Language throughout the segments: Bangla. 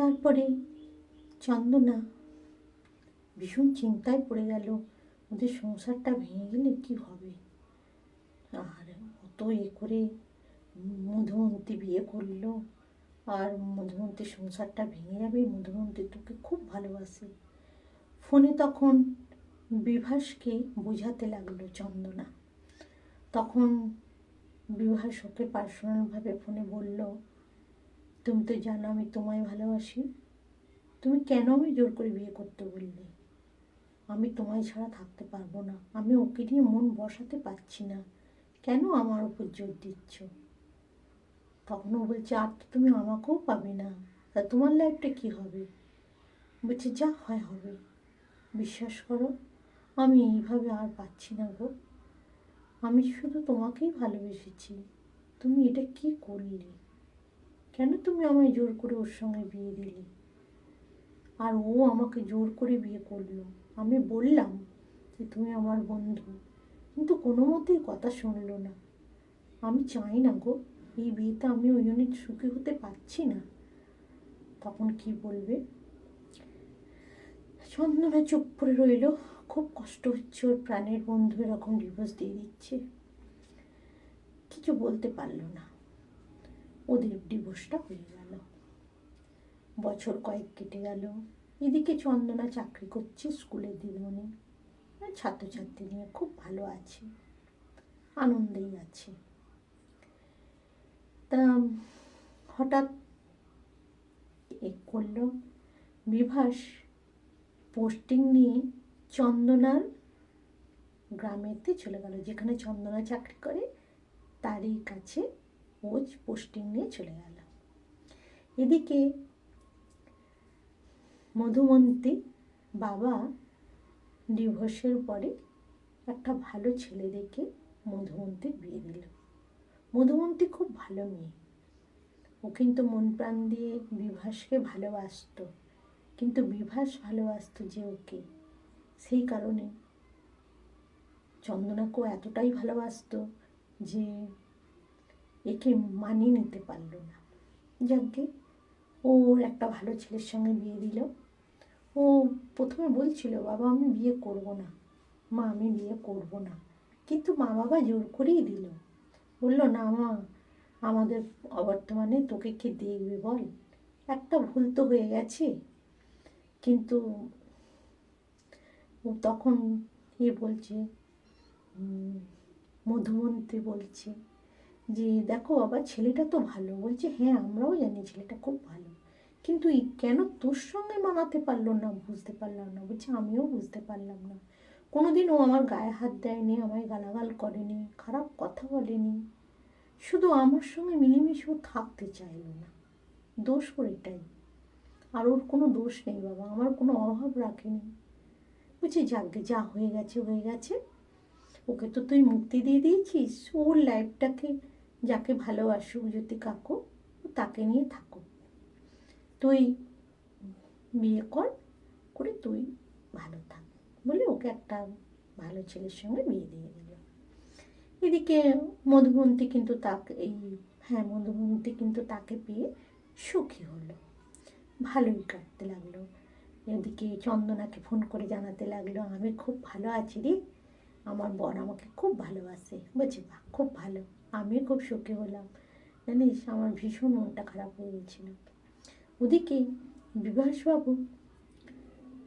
তারপরে চন্দনা ভীষণ চিন্তায় পড়ে গেল। ওদের সংসারটা ভেঙে গেলে কি হবে? আর অত এ করে মধুমন্তী বিয়ে করল। আর মধুমন্তীর সংসারটা ভেঙে যাবে, মধুমন্তী তোকে খুব ভালোবাসে। ফোনে তখন বিভাসকে বোঝাতে লাগল চন্দনা। তখন বিভাস ওকে পার্সোনালভাবে ফোনে বলল তুমি তো জানো আমি তোমায় ভালোবাসি। তুমি কেন আমি জোর করে বিয়ে করতে বললে? আমি তোমায় ছাড়া থাকতে পারব না। আমি ওকে নিয়ে মন বসাতে পারছি না। কেন আমার উপর জোর দিচ্ছ? তখন ও বলছে, আর তো তুমি আমাকেও পাবে না। তা তোমার লাইফটা কী হবে? বলছে, যা হয় হবে। বিশ্বাস করো, আমি এইভাবে আর পাচ্ছি না গো। আমি শুধু তোমাকেই ভালোবেসেছি। তুমি এটা কি করলে? কেন তুমি আমায় জোর করে ওর সঙ্গে বিয়ে দিলে? আর ও আমাকে জোর করে বিয়ে করল। আমি বললাম যে তুমি আমার বন্ধু। কিন্তু কোনো মতেই কথা শুনলো না। আমি চাই না গো, এই বিয়েতে আমি ওই জন্য সুখী হতে পারছি না। তখন কি বলবে? চন্দনা চুপ করে রইল। খুব কষ্ট হচ্ছে ওর প্রাণের বন্ধু এরকম ডিভোর্স দিয়ে দিচ্ছে। কিছু বলতে পারল না। ওদের ডিভোর্সটা হয়ে গেল। বছর কয়েক কেটে গেল। এদিকে চন্দনা চাকরি করছে স্কুলের দিদিমণি। ছাত্রছাত্রী নিয়ে খুব ভালো আছে। আনন্দেই আছে। তা হঠাৎ এ করল বিভাস পোস্টিং নিয়ে চন্দনার গ্রামেতে চলে গেল। যেখানে চন্দনা চাকরি করে, তারই কাছে ও পোস্টিং নিয়ে চলে গেল এদিকে মধুমন্তী বাবা ডিভোর্সের পরে একটা ভালো ছেলে দেখে মধুমন্তীর বিয়ে দিল। মধুমন্তী খুব ভালো মেয়ে। ও কিন্তু মন প্রাণ দিয়ে বিভাসকে ভালোবাসতো। কিন্তু বিভাস ভালোবাসতো যে ওকে। সেই কারণে চন্দনাকেও এতটাই ভালোবাসতো যে একে মানিয়ে নিতে পারল না। যাকে ওর একটা ভালো ছেলের সঙ্গে বিয়ে দিল। ও প্রথমে বলছিল, বাবা, আমি বিয়ে করব না। মা, আমি বিয়ে করব না। কিন্তু মা বাবা জোর করেই দিল। বলল, না মা, আমাদের অবর্তমানে তোকে কে দেখবে বল? একটা ভুল তো হয়ে গেছে। কিন্তু ও তখন এ বলছে মধুমন্তী বলছে যে দেখো বাবা ছেলেটা তো ভালো। বলছে হ্যাঁ আমরাও জানি ছেলেটা খুব ভালো। কিন্তু কেন তোর সঙ্গে মানাতে পারল না, বুঝতে পারলাম না। বলছে, আমিও বুঝতে পারলাম না। কোনোদিন ও আমার গায়ে হাত দেয়নি, আমায় গালাগাল করেনি, খারাপ কথা বলেনি। শুধু আমার সঙ্গে মিলেমিশে ও থাকতে চাইলো না। দোষ ওর এটাই আর ওর কোনো দোষ নেই বাবা, আমার কোনো অভাব রাখেনি। বলছি, যাকে যা হয়ে গেছে হয়ে গেছে। ওকে তো তুই মুক্তি দিয়ে দিয়েছিস? ওর লাইফটাকে যাকে ভালোবাসুক যদি কাকু, তাকে নিয়ে থাকুক তুই বিয়ে কর, করে তুই ভালো থাক। বলে ওকে একটা ভালো ছেলের সঙ্গে বিয়ে দিয়ে দিল। এদিকে মধুবন্তী কিন্তু তাকে, এই হ্যাঁ মধুবন্তী কিন্তু তাকে পেয়ে সুখী হলো। ভালোই কাটতে লাগল। এদিকে চন্দনাকে ফোন করে জানাতে লাগল, আমি খুব ভালো আছি রে। আমার বর আমাকে খুব ভালোবাসে। বলছি, বাহ, খুব ভালো। আমিও খুব সুখী হলাম। জানিস, আমার ভীষণ মনটা খারাপ হয়ে গেছিল ওদিকে বিভাসবাবু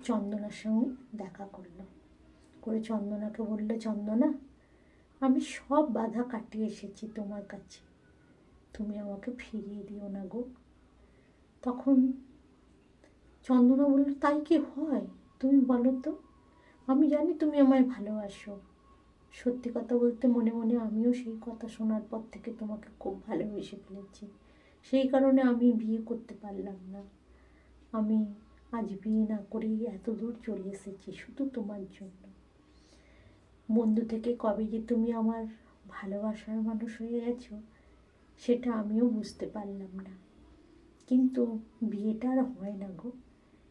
চন্দনার সঙ্গে দেখা করল। করে চন্দনাকে বলল, চন্দনা, আমি সব বাধা কাটিয়ে এসেছি তোমার কাছে। তুমি আমাকে ফিরিয়ে দিও না গো। তখন চন্দনা বলল, তাই কি হয়? তুমি বলো তো। আমি জানি তুমি আমায় ভালোবাসো। সত্যি কথা বলতে মনে মনে আমিও সেই কথা শোনার পর থেকে তোমাকে খুব ভালোবেসে ফেলেছি। সেই কারণে আমি বিয়ে করতে পারলাম না। আমি আজ বিয়ে না করেই এত দূর চলে এসেছি শুধু তোমার জন্য। বন্ধু থেকে কবে যে তুমি আমার ভালোবাসার মানুষ হয়ে গেছো, সেটা আমিও বুঝতে পারলাম না। কিন্তু বিয়েটা আর হয় না গো।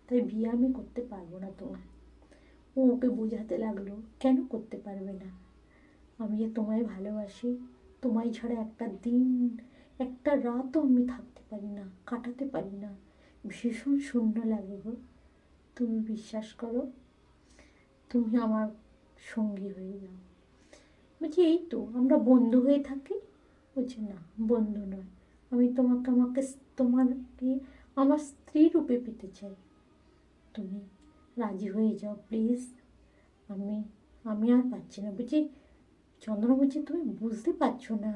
তাই বিয়ে আমি করতে পারব না তোমার ও ওকে বোঝাতে লাগল, কেন করতে পারবে না? আমি যে তোমায় ভালোবাসি, তোমায় ছাড়া একটা দিন, একটা রাতও আমি থাকতে পারি না, কাটাতে পারি না। ভীষণ শূন্য লাগে গো। তুমি বিশ্বাস করো, তুমি আমার সঙ্গী হয়ে যাও। বলছি, এই তো, আমরা বন্ধু হয়ে থাকি? বলছে, না, বন্ধু নয়। আমি তোমাকে, আমাকে তোমাকে, আমার স্ত্রী রূপে পেতে চাই। তুমি রাজি হয়ে যাও, প্লিজ। আমি আমি আর পাচ্ছি না। বলছি চন্দ্র তুমি বুঝতে পারছ না,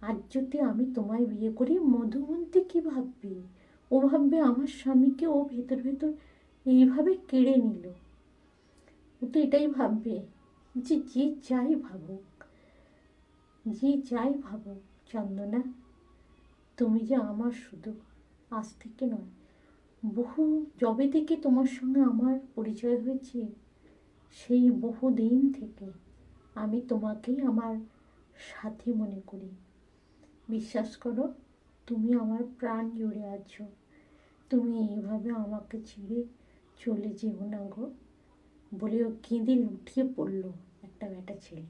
আজ যদি আমি তোমায় বিয়ে করি, মধুমন্তী কী ভাববে? ও ভাববে আমার স্বামীকে ও ভেতর ভেতর এইভাবে কেড়ে নিল। ও তো এটাই ভাববে যে যে যাই ভাবুক, যে যাই ভাবুক, চন্দনা, তুমি যে আমার শুধু আজ থেকে নয়, বহু যবে থেকে তোমার সঙ্গে আমার পরিচয় হয়েছে, সেই বহু দিন থেকে। আমি তোমাকেই আমার সাথী মনে করি। বিশ্বাস করো, তুমি আমার প্রাণ জুড়ে আছো। তুমি এইভাবে আমাকে ছেড়ে চলে যেও না গো। বলে ও কেঁদে লুটিয়ে পড়ল একটা বেটা ছেলে।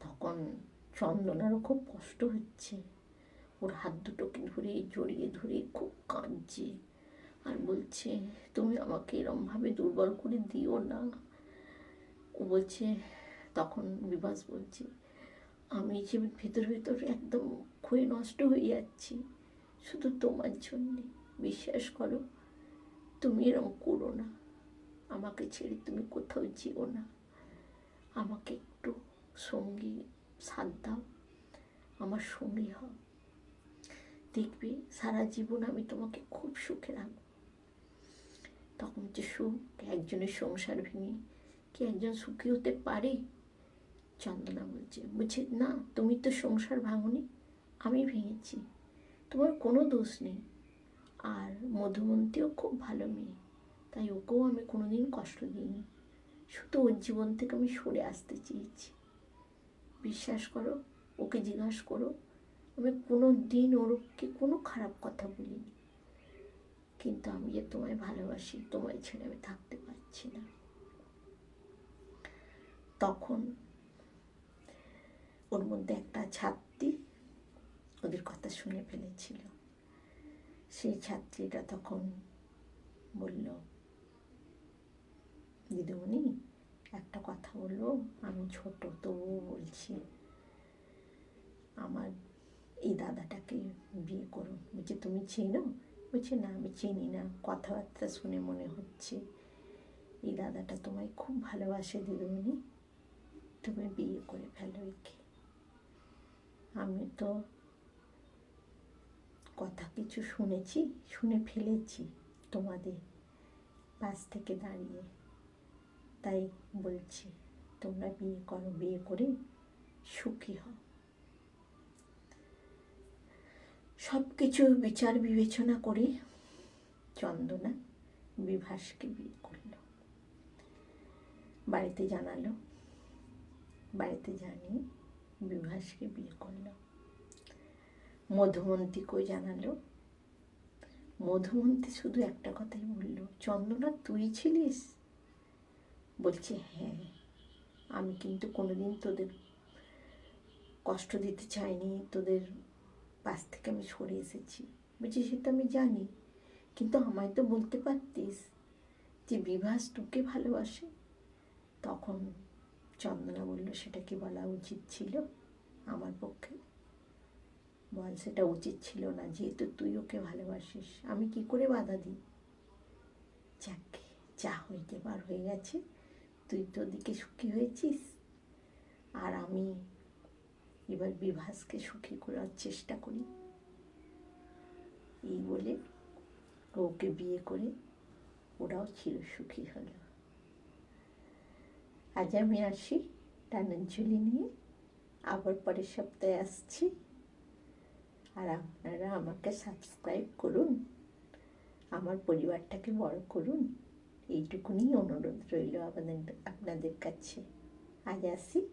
তখন চন্দনারও খুব কষ্ট হচ্ছে। ওর হাত দুটোকে ধরে জড়িয়ে ধরে খুব কাঁদছে। আর বলছে, তুমি আমাকে এরমভাবে দুর্বল করে দিও না। বলছে, তখন বিবাস বলছে, আমি যে ভেতর ভেতর একদম ক্ষয়ে নষ্ট হয়ে যাচ্ছি, শুধু তোমার জন্যে। বিশ্বাস করো, তুমি এরম করো না। আমাকে ছেড়ে তুমি কোথাও যেও না। আমাকে একটু সঙ্গী, সাথ দাও। আমার সঙ্গী হও। দেখবে সারা জীবন আমি তোমাকে খুব সুখে রাখব। তখন যে সুখ, একজনের সংসার ভেঙে কি একজন সুখী হতে পারে? চন্দনা বলছে বলছে না, তুমি তো সংসার ভাঙনি, আমি ভেঙেছি, তোমার কোনো দোষ নেই। আর মধুমন্তীও খুব ভালো মেয়ে, তাই ওকেও আমি কোনোদিন কষ্ট দিইনি, শুধু ওর জীবন থেকে আমি সরে আসতে চেয়েছি। বিশ্বাস করো, ওকে জিজ্ঞাসা করো, আমি কোনো দিন ওরকে কোনো খারাপ কথা বলিনি, কিন্তু আমি যে তোমায় ভালোবাসি, তোমায় ছেড়ে আমি থাকতে পারছি না। তখন ওর মধ্যে একটা ছাত্রী ওদের কথা শুনে ফেলেছিল। সেই ছাত্রীটা তখন বলল, দিদিমণি, একটা কথা বলব? আমি ছোট, তবুও বলছি, আমার এই দাদাটাকে বিয়ে করুন। বলছে, তুমি চেনো? বলছে, না, আমি চিনি না, কথাবার্তা শুনে মনে হচ্ছে। এই দাদাটা তোমায় খুব ভালোবাসে, দিদিমণি। তুমি বিয়ে করে ফেলো একে। আমি তো কথা কিছু শুনেছি, শুনে ফেলেছি তোমাদের পাশ থেকে দাঁড়িয়ে। তাই বলছি, তোমরা বিয়ে করো, বিয়ে করে সুখী হও। সব কিছু বিচার বিবেচনা করে চন্দনা বিভাসকে বিয়ে করল। বাড়িতে জানালো বাড়িতে জানিয়ে বিভাসকে বিয়ে করল। মধুমন্তীকেও জানালো। মধুমন্তী শুধু একটা কথাই বলল, চন্দনা, তুই ছিলিস? বলছে হ্যাঁ আমি কিন্তু কোনোদিন তোদের কষ্ট দিতে চাইনি, তোদের পাশ থেকে আমি সরে এসেছি। বলছি সেটা আমি জানি, কিন্তু আমায় তো বলতে পারতিস যে বিভাস তোকে ভালোবাসে? তখন চন্দনা বলল, সেটা কি বলা উচিত ছিল আমার পক্ষে? বল, সেটা উচিত ছিল না, যেহেতু তুই ওকে ভালোবাসিস, আমি কি করে বাধা দিই? যাকে যা হয়ে বার হয়ে গেছে, তুই তো দিকে সুখী হয়েছিস। আর আমি এবার বিভাসকে সুখী করার চেষ্টা করি। এই বলে ওকে বিয়ে করে ওরাও চির সুখী হলো। আজ আমি আসি টানাঞ্জলি নিয়ে। আবার পরের সপ্তাহে আসছি। আর আপনারা আমাকে সাবস্ক্রাইব করুন। আমার পরিবারটাকে বড় করুন। এইটুকুনি অনুরোধ রইল আপনাদের আপনাদের কাছে। আজ আসি।